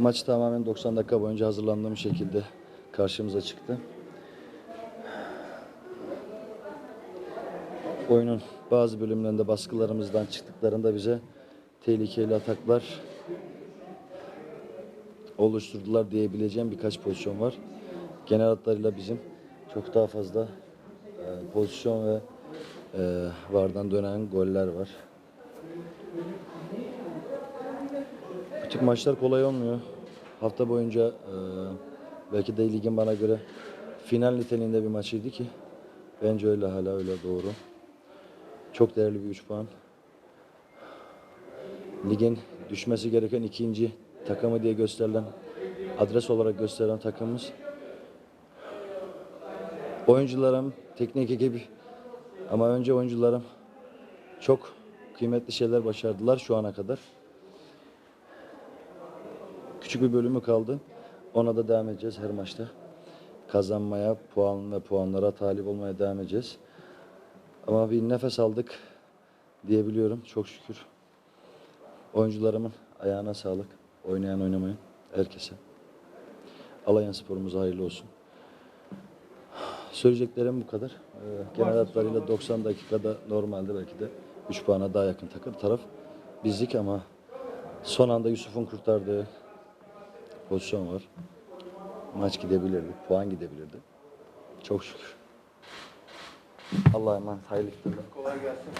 Maç tamamen 90 dakika boyunca hazırlandığım şekilde karşımıza çıktı. Oyunun bazı bölümlerinde baskılarımızdan çıktıklarında bize tehlikeli ataklar oluşturdular diyebileceğim birkaç pozisyon var. Genel hatlarıyla bizim çok daha fazla e, pozisyon ve e, vardan dönen goller var. Tip maçlar kolay olmuyor. Hafta boyunca e, belki de ligin bana göre final niteliğinde bir maçıydı ki bence öyle hala öyle doğru. Çok değerli bir 3 puan. Ligin düşmesi gereken ikinci takımı diye gösterilen adres olarak gösterilen takımımız. Oyuncularım, teknik ekibi ama önce oyuncularım çok kıymetli şeyler başardılar şu ana kadar. Küçük bir bölümü kaldı. Ona da devam edeceğiz her maçta. Kazanmaya, puan ve puanlara talip olmaya devam edeceğiz. Ama bir nefes aldık diyebiliyorum çok şükür. Oyuncularımın ayağına sağlık. Oynayan oynamayan herkese. Alayan sporumuz hayırlı olsun. Söyleyeceklerim bu kadar. Ee, genel hatlarıyla 90 dakikada normalde belki de 3 puana daha yakın takır taraf bizdik ama son anda Yusuf'un kurtardığı pozisyon var. Maç gidebilirdi, puan gidebilirdi. Çok şükür. Allah'a emanet, hayırlı iftarlar. Kolay gelsin.